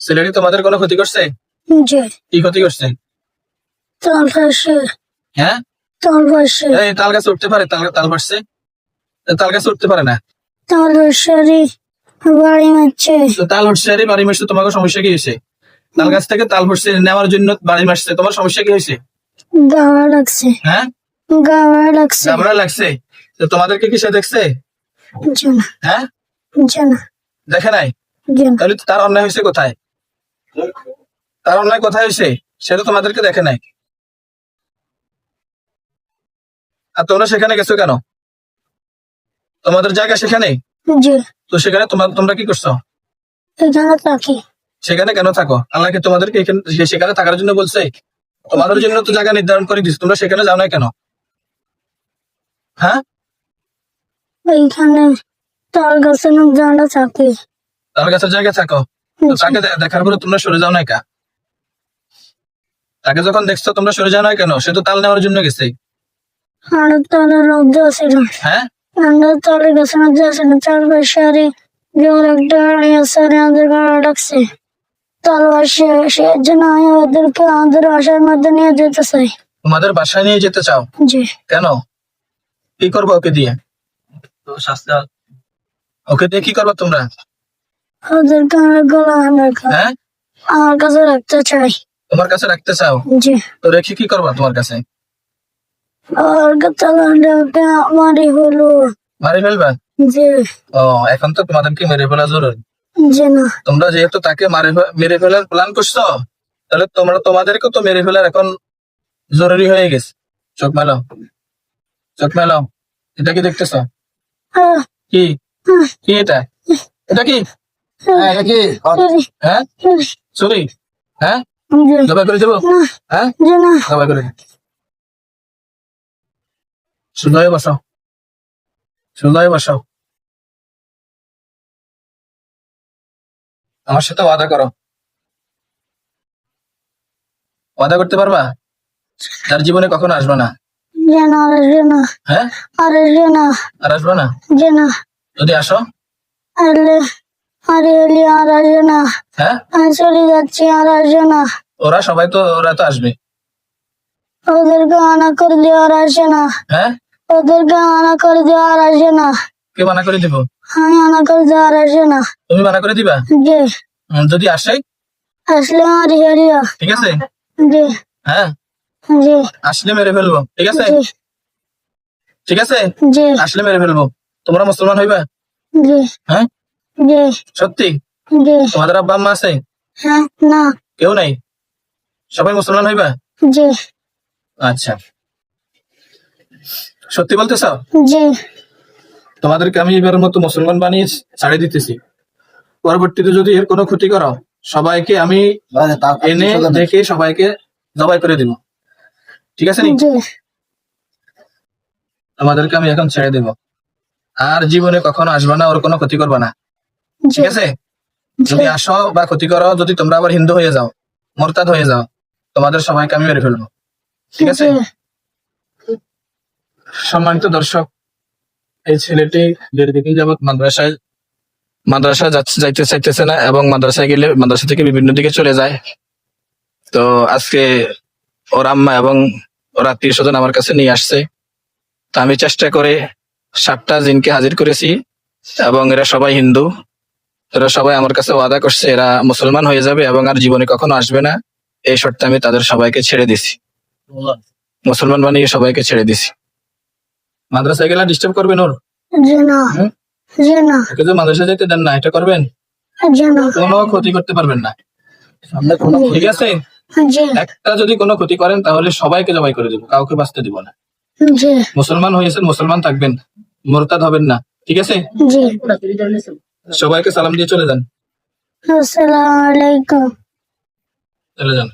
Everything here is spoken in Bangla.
ছেলেটি তোমাদের কোনো ক্ষতি করছে? জি কি ক্ষতি করছে? তাল পাশে হ্যাঁ? তাল পাশে এই তাল গাছে উঠতে পারে তাল তাল পারছে তাল গাছে উঠতে পারে না। তাল বাড়ি মারছে। তাল উঠছে বাড়ি মারছে তোমাকে সমস্যা কি হয়েছে? তাল গাছ থেকে তাল পড়ছে নেওয়ার জন্য বাড়ি মারছে তোমার সমস্যা কি হয়েছে? গাওয়া লাগছে। হ্যাঁ? গাওয়া লাগছে। লাগছে। তো তোমাদেরকে কি সে দেখছে হ্যাঁ? জানা। দেখে নাই? তাহলে তার অন্যায় হয়েছে কোথায়? তার অন্যায় কোথায় হয়েছে? সেটা তোমাদেরকে দেখে নাই। আর তোমরা সেখানে গেছো কেন? তোমাদের জায়গা সেখানে? তো সেখানে তোমরা কি করছ? সেখানে কেন থাকো? আল্লাহকে তোমাদেরকে এখানে সেখানে থাকার জন্য বলছে? তোমাদের জন্য তো জায়গা নির্ধারণ করে দিচ্ছে তোমরা সেখানে যাও না কেন? হ্যাঁ? এইখানে গাছের থাকি। তার কাছে জায়গা থাকো। তাকে দেখার পরে তোমরা সরে যাও না কা? তাকে যখন দেখছ তোমরা সরে যাও না কেন? সে তো তাল নেওয়ার জন্য গেছে। আর তালের মধ্যে আছিল হ্যাঁ? তালে পাশে আরে জোর একটা আড়াই আছে আরে আমাদের ডাকছে। সে জন্য আমি ওদেরকে আমাদের বাসার মধ্যে নিয়ে যেতে চাই তোমাদের বাসায় নিয়ে যেতে চাও? জি। কেন? কি করব ওকে দিয়ে? ওকে দিয়ে কি করব তোমরা? আমরা গলা রাখা হ্যাঁ? আমার কাছে রাখতে চাই। তোমার কাছে রাখতে চাও? জি। তো রেখে কি করবা তোমার কাছে? আর মারি হলো। মারি ফেলবা? যে ও এখন তো তোমাদেরকে মেরে ফেলা জরুরি। যে না। তোমরা যেহেতু তাকে মারে মেরে ফেলার প্ল্যান করছ তাহলে তোমরা তোমাদেরকে তো মেরে ফেলার এখন জরুরি হয়ে গেছে। চোখ মেলাও চোখ মেলাও এটা কি দেখতেছ? কি? কি এটা? এটা কি? হ্যাঁ, হ্যাঁ সরি। হ্যাঁ? জবাই করে দেবো? হ্যাঁ? জবাই করে সুন্দর বসাও। সুন্দর বসাও। আমার সাথে ওয়াদা করো। ওয়াদা করতে পারবা? তার জীবনে কখনো আসবে না। হ্যাঁ? আরে আসবে না। যদি আসো? আরে আরে এলি আর আসে না। হ্যাঁ? আমি চলে যাচ্ছি আর আসে না। ওরা সবাই তো ওরা তো আসবে। ওদেরকে আনা করে দিয়ে আর আসে না। হ্যাঁ? ওদেরকে আনা করে দিয়ে আর আসে না। কে মানা করে দিব? আমি আনা করে দিয়ে আর আসে না। তুমি মানা করে দিবা? উম, যদি আসে? আসলে হেরিয়া ঠিক আছে? যে হ্যাঁ? যে আসলে মেরে ফেলব ঠিক আছে? ঠিক আছে? যে আসলে মেরে ফেলব। তোমরা মুসলমান হইবা? যে হ্যাঁ? সত্যি? তোমাদের আব্বা আম্মা আছে? হ্যাঁ না। কেউ নাই? সবাই মুসলমান হইবা? আচ্ছা। সত্যি বলতেছ? তোমাদেরকে আমি এবার মতো মুসলমান বানিয়ে ছাড়ে দিতেছি। পরবর্তীতে যদি এর কোনো ক্ষতি করো সবাইকে আমি এনে দেখে সবাইকে জবাই করে দিব। ঠিক আছে নি? তোমাদেরকে আমি এখন ছেড়ে দেব। আর জীবনে কখনো আসবে না ওর কোনো ক্ষতি করবে না। ঠিক আছে? যদি আসো বা ক্ষতি করো যদি তোমরা আবার হিন্দু হয়ে যাও মোরতাদ হয়ে যাও তোমাদের সবাইকে আমি মেরে ফেলব। ঠিক আছে? সম্মানিত দর্শক এই ছেলেটি দেড় দিকে যাবৎ মাদ্রাসায় মাদ্রাসা যাচ্ছে যাইতে চাইতেছে না এবং মাদ্রাসায় গেলে মাদ্রাসা থেকে বিভিন্ন দিকে চলে যায়। তো আজকে ওর আম্মা এবং ওর আত্মীয় স্বজন আমার কাছে নিয়ে আসছে। তো আমি চেষ্টা করে সাতটা জিনকে হাজির করেছি এবং এরা সবাই হিন্দু। এরা সবাই আমার কাছে ওয়াদা করছে এরা মুসলমান হয়ে যাবে এবং আর জীবনে কখনো আসবে না। এই শর্তে আমি তাদের সবাইকে ছেড়ে দিছি। মুসলমান বানিয়ে সবাইকে ছেড়ে দিছি। মাদ্রাসায় গেলে ডিস্টার্ব করবেন ওর মাদ্রাসা যেতে দেন না এটা করবেন? কোনো ক্ষতি করতে পারবেন না। ঠিক আছে? একটা যদি কোনো ক্ষতি করেন তাহলে সবাইকে জবাই করে দেবো কাউকে বাঁচতে দিব না। মুসলমান হয়েছেন মুসলমান থাকবেন মোরতাদ হবেন না ঠিক আছে? সবাইকে সালাম দিয়ে চলে যান। আসসালামু আলাইকুম। চলে যান।